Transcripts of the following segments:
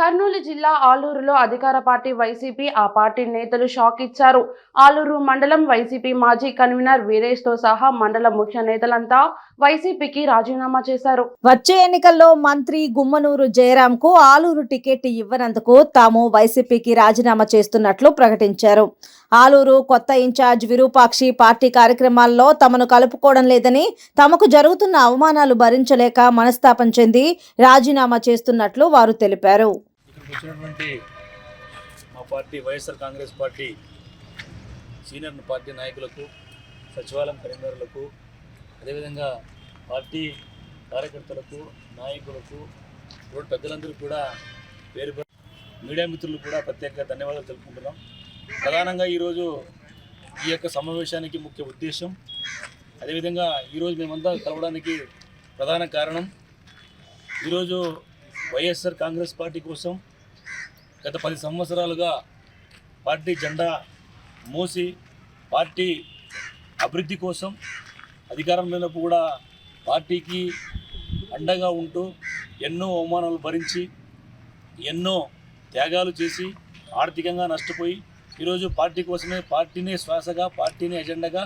కర్నూలు జిల్లా ఆలూరులో అధికార పార్టీ వైసీపీ ఆ పార్టీ నేతలు షాక్ ఇచ్చారు. ఆలూరు మండలం వైసీపీ మాజీ కన్వీనర్ వీరేష్తో సహా మండల ముఖ్య నేతలంతా వైసీపీకి రాజీనామా చేశారు. వచ్చే ఎన్నికల్లో మంత్రి గుమ్మనూరు జయరాంకు ఆలూరు టికెట్ ఇవ్వనందుకు తాము వైసీపీకి రాజీనామా చేస్తున్నట్లు ప్రకటించారు. ఆలూరు కొత్త ఇన్ఛార్జ్ విరూపాక్షి పార్టీ కార్యక్రమాల్లో తమను కలుపుకోవడం లేదని తమకు జరుగుతున్న అవమానాలు భరించలేక మనస్తాపం చెంది రాజీనామా చేస్తున్నట్లు వారు తెలిపారు. వచ్చినటువంటి మా party YSR Congress party senior party నాయకులకు సచివాలయం కరీంనగర్లకు అదేవిధంగా పార్టీ కార్యకర్తలకు నాయకులకు రోడ్డు పెద్దలందరూ కూడా పేరు మీడియా మిత్రులు కూడా ప్రత్యేకంగా ధన్యవాదాలు తెలుపుకుంటున్నాం. ప్రధానంగా ఈరోజు ఈ యొక్క సమావేశానికి ముఖ్య ఉద్దేశం అదేవిధంగా ఈరోజు మేమంతా కలవడానికి ప్రధాన కారణం ఈరోజు వైఎస్ఆర్ కాంగ్రెస్ పార్టీ కోసం గత పది సంవత్సరాలుగా పార్టీ జెండా మోసి పార్టీ అభివృద్ధి కోసం అధికారంలో లేనప్పుడు కూడా పార్టీకి అండగా ఉంటూ ఎన్నో అవమానాలు భరించి ఎన్నో త్యాగాలు చేసి ఆర్థికంగా నష్టపోయి ఈరోజు పార్టీ కోసమే పార్టీనే శ్వాసగా పార్టీనే ఎజెండాగా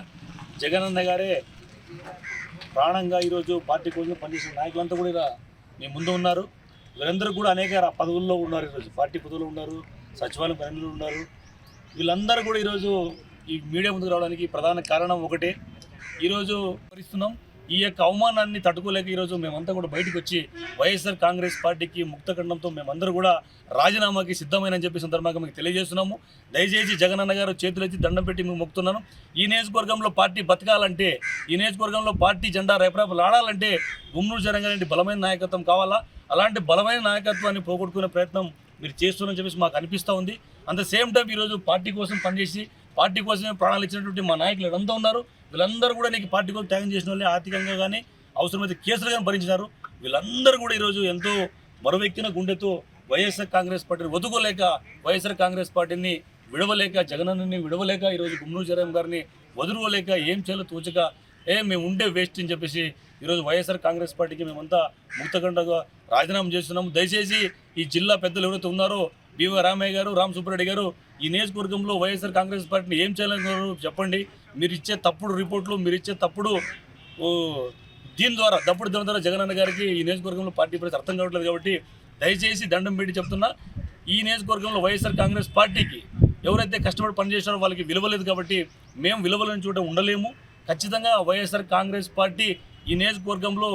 జగనన్న గారే ప్రాణంగా ఈరోజు పార్టీ కోసం పనిచేసిన నాయకులంతా కూడా మీ ముందు ఉన్నారు. వీళ్ళందరూ కూడా అనేక పదవుల్లో ఉన్నారు ఈరోజు. పార్టీ పదవులు ఉన్నారు సచివాలయం పనులు ఉన్నారు. వీళ్ళందరూ కూడా ఈరోజు ఈ మీడియా ముందుకు రావడానికి ప్రధాన కారణం ఒకటే. ఈరోజు భరిస్తున్నాం ఈ యొక్క అవమానాన్ని తట్టుకోలేక ఈరోజు మేమంతా కూడా బయటకు వచ్చి వైఎస్ఆర్ కాంగ్రెస్ పార్టీకి ముక్తఖండంతో మేమందరూ కూడా రాజీనామాకి సిద్ధమైనని చెప్పి సందర్భంగా మీకు తెలియజేస్తున్నాము. దయచేసి జగనన్న గారు చేతులెత్తి దండం పెట్టి మేము మొక్కుతున్నాను. ఈ నియోజకవర్గంలో పార్టీ బతకాలంటే ఈ నియోజకవర్గంలో పార్టీ జెండా రేపరేపలు ఆడాలంటే గుమ్మూరు జరంగారెడ్డి బలమైన నాయకత్వం కావాలా? అలాంటి బలమైన నాయకత్వాన్ని పోగొట్టుకునే ప్రయత్నం మీరు చేస్తున్నారని చెప్పేసి మాకు అనిపిస్తూ ఉంది. అంత సేమ్ టైం ఈరోజు పార్టీ కోసం పనిచేసి పార్టీ కోసమే ప్రాణాలు ఇచ్చినటువంటి మా నాయకులు ఎంతో ఉన్నారు వీళ్ళందరూ కూడా నీకు పార్టీ కోసం త్యాగం చేసిన వాళ్ళే. ఆర్థికంగా కానీ అవసరమైతే కేసులు కానీ భరించినారు. వీళ్ళందరూ కూడా ఈరోజు ఎంతో మరొవెక్కిన గుండెతో వైఎస్ఆర్ కాంగ్రెస్ పార్టీని వదుకోలేక వైఎస్ఆర్ కాంగ్రెస్ పార్టీని విడవలేక జగనన్నని విడవలేక ఈరోజు గుమ్మూరు జరగం గారిని వదులుకోలేక ఏం చేయాలో తోచక ఏ మేము ఉండే వేస్ట్ అని చెప్పేసి ఈరోజు వైఎస్ఆర్ కాంగ్రెస్ పార్టీకి మేమంతా ముక్తగండగా రాజీనామా చేస్తున్నాము. దయచేసి ఈ జిల్లా పెద్దలు ఎవరైతే ఉన్నారో బీవో రామయ్య గారు రామ్ సుబ్బారెడ్డి గారు ఈ నియోజకవర్గంలో వైఎస్ఆర్ కాంగ్రెస్ పార్టీని ఏం చేయాలనుకున్నారు చెప్పండి. మీరు ఇచ్చే తప్పుడు రిపోర్ట్లు మీరు ఇచ్చే తప్పుడు దీని ద్వారా తప్పుడు దీని ద్వారా జగనన్న గారికి ఈ నియోజకవర్గంలో పార్టీ ప్రజలు అర్థం కావట్లేదు కాబట్టి దయచేసి దండం పెట్టి చెప్తున్నా ఈ నియోజకవర్గంలో వైఎస్ఆర్ కాంగ్రెస్ పార్టీకి ఎవరైతే కష్టపడి పనిచేసారో వాళ్ళకి విలువలేదు కాబట్టి మేము విలువలేని చోట ఉండలేము. ఖచ్చితంగా వైఎస్ఆర్ కాంగ్రెస్ పార్టీ ఈ నియోజకవర్గంలో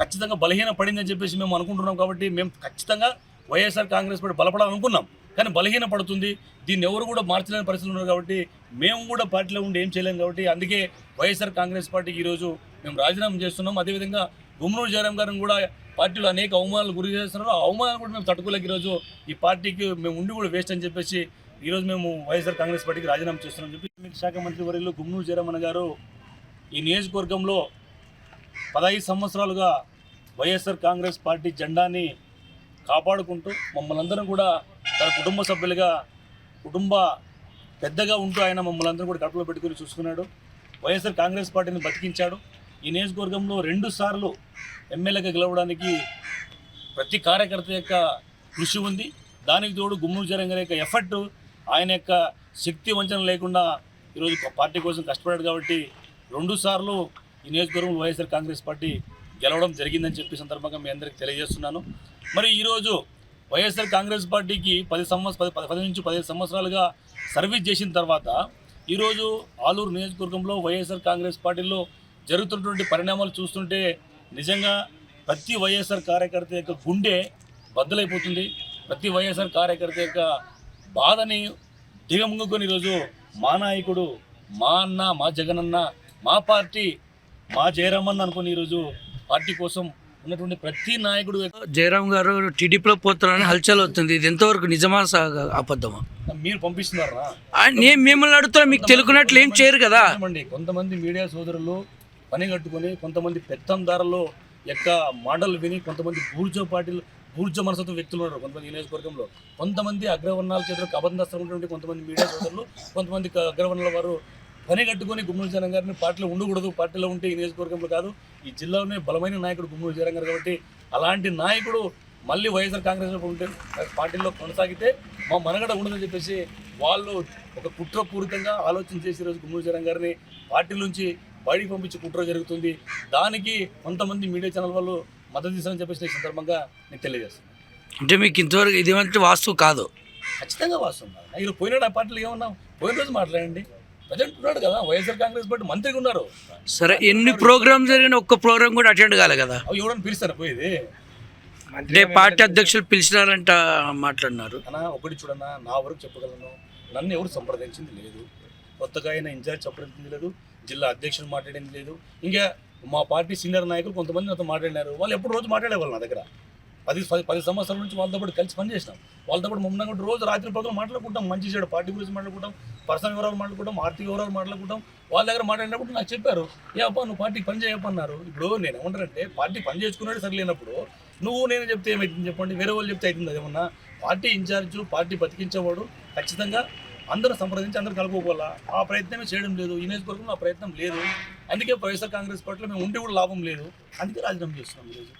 ఖచ్చితంగా బలహీన పడిందని చెప్పేసి మేము అనుకుంటున్నాం కాబట్టి మేము ఖచ్చితంగా వైఎస్ఆర్ కాంగ్రెస్ పార్టీ బలపడాలనుకున్నాం. కానీ బలహీన పడుతుంది. దీన్ని ఎవరు కూడా మార్చలేని పరిస్థితులు ఉన్నారు కాబట్టి మేము కూడా పార్టీలో ఉండి ఏం చేయలేము కాబట్టి అందుకే వైఎస్ఆర్ కాంగ్రెస్ పార్టీకి ఈరోజు మేము రాజీనామా చేస్తున్నాం. అదేవిధంగా గుమ్మనూరు జయరాం గారిని కూడా పార్టీలో అనేక అవమానాలు గురి చేస్తున్నారు. ఆ అవమానాలు కూడా మేము తట్టుకోలేక ఈరోజు ఈ పార్టీకి మేము ఉండి కూడా వేస్ట్ అని చెప్పేసి ఈరోజు మేము వైఎస్ఆర్ కాంగ్రెస్ పార్టీకి రాజీనామా చేస్తున్నాం చెప్పి శాఖ మంత్రి వర్యులు గుమ్మనూరు జయరామన్న గారు ఈ నియోజకవర్గంలో పదహైదు సంవత్సరాలుగా వైఎస్ఆర్ కాంగ్రెస్ పార్టీ జెండాని కాపాడుకుంటూ మమ్మల్ని అందరం కూడా తన కుటుంబ సభ్యులుగా కుటుంబ పెద్దగా ఉంటూ ఆయన మమ్మల్ని అందరం కూడా కడుపులో పెట్టుకుని చూసుకున్నాడు. వైఎస్ఆర్ కాంగ్రెస్ పార్టీని బతికించాడు. ఈ నియోజకవర్గంలో రెండు సార్లు ఎమ్మెల్యేగా గెలవడానికి ప్రతి కార్యకర్త యొక్క కృషి ఉంది. దానికి తోడు గుమ్మూరు జరంగర్ యొక్క ఎఫర్ట్ ఆయన యొక్క శక్తి వంచన లేకుండా ఈరోజు పార్టీ కోసం కష్టపడాడు కాబట్టి రెండు సార్లు ఈ నియోజకవర్గంలో వైఎస్ఆర్ కాంగ్రెస్ పార్టీ గెలవడం జరిగిందని చెప్పి సందర్భంగా మీ అందరికీ తెలియజేస్తున్నాను. మరి ఈరోజు వైఎస్ఆర్ కాంగ్రెస్ పార్టీకి పది సంవత్సర పది పది- నుంచి పదిహేను సంవత్సరాలుగా సర్వీస్ చేసిన తర్వాత ఈరోజు ఆలూరు నియోజకవర్గంలో వైఎస్ఆర్ కాంగ్రెస్ పార్టీలో జరుగుతున్నటువంటి పరిణామాలు చూస్తుంటే నిజంగా ప్రతి వైఎస్ఆర్ కార్యకర్త యొక్క గుండె బద్దలైపోతుంది. ప్రతి వైఎస్ఆర్ కార్యకర్త యొక్క బాధని దిగముంగుకొని ఈరోజు మా నాయకుడు మా అన్న మా జగనన్న మా పార్టీ మా జయరామన్న అనుకుని ఈరోజు పార్టీ కోసం ఉన్నటువంటి ప్రతి నాయకుడు జయరాం గారు టీడీపీలో పోతారని హల్చల్ అవుతుంది. ఇది ఎంతవరకు నిజమా అబద్ధమా? మీరు పంపిస్తున్నారా? నేను మిమ్మల్ని అడుగుతున్నా మీకు తెలుగునట్లు ఏం చేయరు కదా. కొంతమంది మీడియా సోదరులు పని కట్టుకొని కొంతమంది పెత్తందారులు యొక్క మాటలు విని కొంతమంది బూర్జో పార్టీలు బూర్జ మనసత్వ వ్యక్తులు ఉన్నారు. కొంతమంది నియోజకవర్గంలో కొంతమంది అగ్రవర్ణాల చేతులకు అబద్ధస్తులు ఉన్నటువంటి కొంతమంది మీడియా సోదరులు కొంతమంది అగ్రవర్ణాల వారు పని కట్టుకొని గుమ్మూరు జనం గారిని పార్టీలో ఉండకూడదు. పార్టీలో ఉంటే ఈ నియోజకవర్గంలో కాదు. ఈ జిల్లాలోనే బలమైన నాయకుడు గుమ్మూరు జనం గారు కాబట్టి అలాంటి నాయకుడు మళ్ళీ వైఎస్ఆర్ కాంగ్రెస్ ఉంటే పార్టీలో కొనసాగితే మా మనగడ ఉండదని చెప్పేసి వాళ్ళు ఒక కుట్రపూరితంగా ఆలోచన చేసి ఈరోజు గుమ్మడి జయరాం గారిని పార్టీ నుంచి బయటికి పంపించి కుట్ర జరుగుతుంది. దానికి కొంతమంది మీడియా ఛానల్ వాళ్ళు మద్దతు ఇస్తారని చెప్పేసి ఈ సందర్భంగా నేను తెలియజేస్తున్నాను. అంటే మీకు ఇంతవరకు ఇది అంటే వాస్తు కాదు. ఖచ్చితంగా వాస్తున్నారు ఇలా పోయినాడు ఆ పార్టీలు ఏమన్నాం పోయిన రోజు మాట్లాడండి. ప్రజెంట్ ఉన్నాడు కదా వైఎస్ఆర్ కాంగ్రెస్ పార్టీ మంత్రిగా ఉన్నారు. సరే ఎన్ని ప్రోగ్రామ్ జరిగిన ఒక్క ప్రోగ్రామ్ కూడా అటెండ్ కాలే కదా. అవి ఎవడని పిలుస్తారు పోయేది? అంటే పార్టీ అధ్యక్షులు పిలిచినారంట మాట్లాడినారు. అన్నా ఒకటి చూడన్నా నా వరకు చెప్పగలను నన్ను ఎవరు సంప్రదించింది లేదు. కొత్తగా అయిన ఇన్ఛార్జ్ సంప్రదించింది లేదు జిల్లా అధ్యక్షులు మాట్లాడింది లేదు. ఇంకా మా పార్టీ సీనియర్ నాయకులు కొంతమంది నాతో మాట్లాడినారు. వాళ్ళు ఎప్పుడు రోజు మాట్లాడేవాళ్ళు నా దగ్గర. పది పది పది సంవత్సరాల నుంచి వాళ్ళతో పాటు కలిసి పనిచేసినాం. వాళ్ళతో పాటు మమ్మల్ని కూడా రోజు రాత్రి పగలు మాట్లాడుకుంటాం మంచి చెడు పార్టీ గురించి మాట్లాడుకుంటాం. పర్సనల్ వివరాలు మాట్లాడుకుంటాం ఆర్థిక వివరాలు మాట్లాడుకుంటాం వాళ్ళ దగ్గర మాట్లాడినప్పుడు నాకు చెప్పారు ఏ అప్ప నువ్వు పార్టీకి పని చేయమన్నారు ఇప్పుడు నేను ఏమంటారంటే పార్టీ పని చేసుకున్నాడు సరిలేనప్పుడు నువ్వు నేను చెప్తే ఏమైతుంది చెప్పండి వేరే వాళ్ళు చెప్తే అవుతుంది అదేమన్నా పార్టీ ఇన్ఛార్జ్ పార్టీ బతికించేవాడు ఖచ్చితంగా అందరూ సంప్రదించి అందరూ కలుపుకోవాలా? ఆ ప్రయత్నమే చేయడం లేదు ఈ నియోజకవర్గంలో ఆ ప్రయత్నం లేదు. అందుకే వైఎస్ఆర్ కాంగ్రెస్ పార్టీలో మేము ఉంటే కూడా లాభం లేదు. అందుకే రాజీనామా చేస్తున్నాం ఈరోజు.